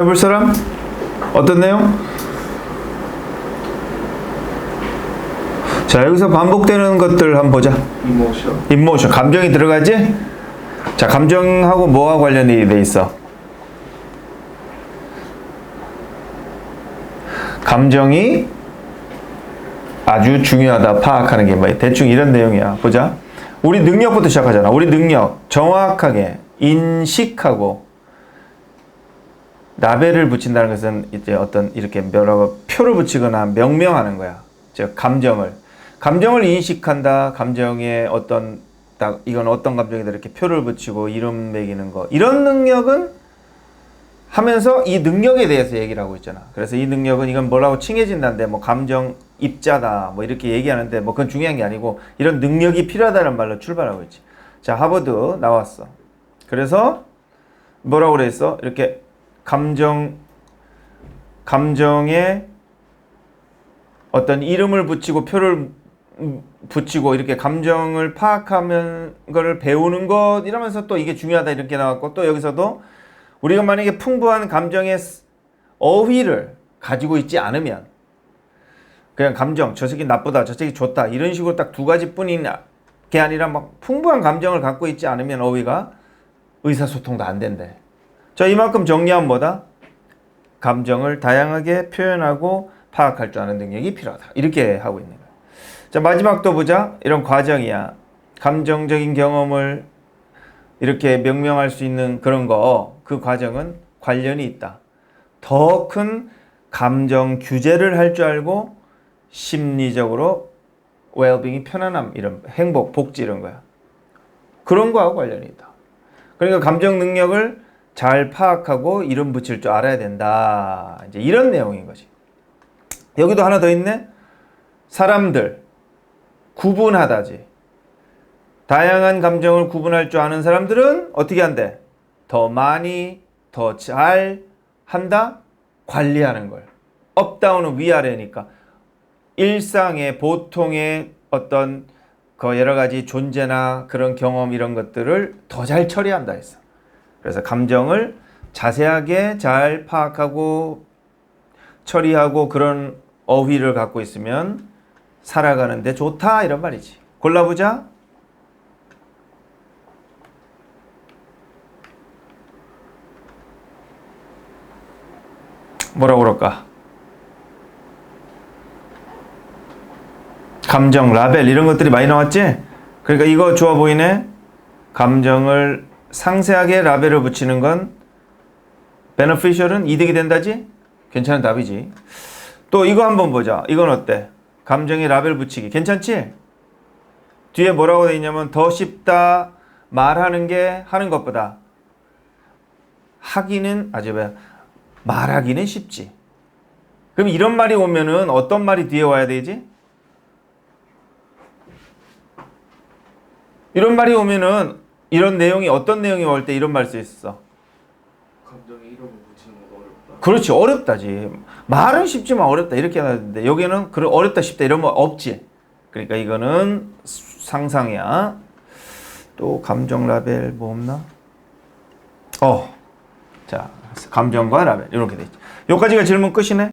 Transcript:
해볼 사람? 어떤 내용? 자 여기서 반복되는 것들 한번 보자. 이모션. 인모션. 감정이 들어가지? 자 감정하고 뭐와 관련이 돼 있어? 감정이 아주 중요하다. 파악하는 게 뭐야? 대충 이런 내용이야. 보자. 우리 능력부터 시작하잖아. 우리 능력. 정확하게 인식하고 라벨을 붙인다는 것은 이제 어떤 이렇게 뭐라고 표를 붙이거나 명명하는 거야 즉 감정을 감정을 인식한다 감정의 어떤 딱 이건 어떤 감정이다 이렇게 표를 붙이고 이름 매기는 거 이런 능력은 하면서 이 능력에 대해서 얘기를 하고 있잖아. 그래서 이 능력은 이건 뭐라고 칭해진다는데 뭐 감정 입자다 뭐 이렇게 얘기하는데 뭐 그건 중요한 게 아니고 이런 능력이 필요하다는 말로 출발하고 있지. 자 하버드 나왔어. 그래서 뭐라고 그랬어? 이렇게 감정 감정에 어떤 이름을 붙이고 표를 음, 붙이고 이렇게 감정을 파악하면 거를 배우는 것 이러면서 또 이게 중요하다 이렇게 나왔고 또 여기서도 우리가 만약에 풍부한 감정의 스- 어휘를 가지고 있지 않으면 그냥 감정 저 새끼 나쁘다 저 새끼 좋다 이런 식으로 딱 두 가지뿐인 게 아니라 막 풍부한 감정을 갖고 있지 않으면 어휘가 의사소통도 안 된대. 자 이만큼 정리하면 뭐다? 감정을 다양하게 표현하고 파악할 줄 아는 능력이 필요하다. 이렇게 하고 있는 거야. 자 마지막 또 보자. 이런 과정이야. 감정적인 경험을 이렇게 명명할 수 있는 그런 거, 그 과정은 관련이 있다. 더 큰 감정 규제를 할 줄 알고 심리적으로 웰빙이 편안함 이런 행복, 복지 이런 거야. 그런 거하고 관련이 있다. 그러니까 감정 능력을 잘 파악하고 이름 붙일 줄 알아야 된다. 이제 이런 내용인 거지. 여기도 하나 더 있네. 사람들 구분하다지. 다양한 감정을 구분할 줄 아는 사람들은 어떻게 한대? 더 많이, 더 잘 한다? 관리하는 걸. 업다운은 위아래니까. 일상의 보통의 어떤 그 여러 가지 존재나 그런 경험 이런 것들을 더 잘 처리한다 했어. 그래서 감정을 자세하게 잘 파악하고 처리하고 그런 어휘를 갖고 있으면 살아가는데 좋다 이런 말이지. 골라보자. 뭐라고 그럴까? 감정, 라벨 이런 것들이 많이 나왔지? 그러니까 이거 좋아 보이네? 감정을 상세하게 라벨을 붙이는 건 beneficial은 이득이 된다지? 괜찮은 답이지. 또 이거 한번 보자. 이건 어때? 감정에 라벨 붙이기. 괜찮지? 뒤에 뭐라고 돼 있냐면 더 쉽다 말하는 게 하는 것보다 하기는 아주 말하기는 쉽지. 그럼 이런 말이 오면은 어떤 말이 뒤에 와야 되지? 이런 말이 오면은 이런 내용이 어떤 내용이 올 때 이런 말 수 있어. 감정에 이름을 붙이는 건 어렵다 그렇지 어렵다지. 말은 쉽지만 어렵다 이렇게 하는데 여기는 그런 어렵다 쉽다 이런 거 없지. 그러니까 이거는 상상이야. 또 감정 라벨 뭐 없나? 어, 자 감정과 라벨 이렇게 돼 있죠. 여기까지가 질문 끝이네.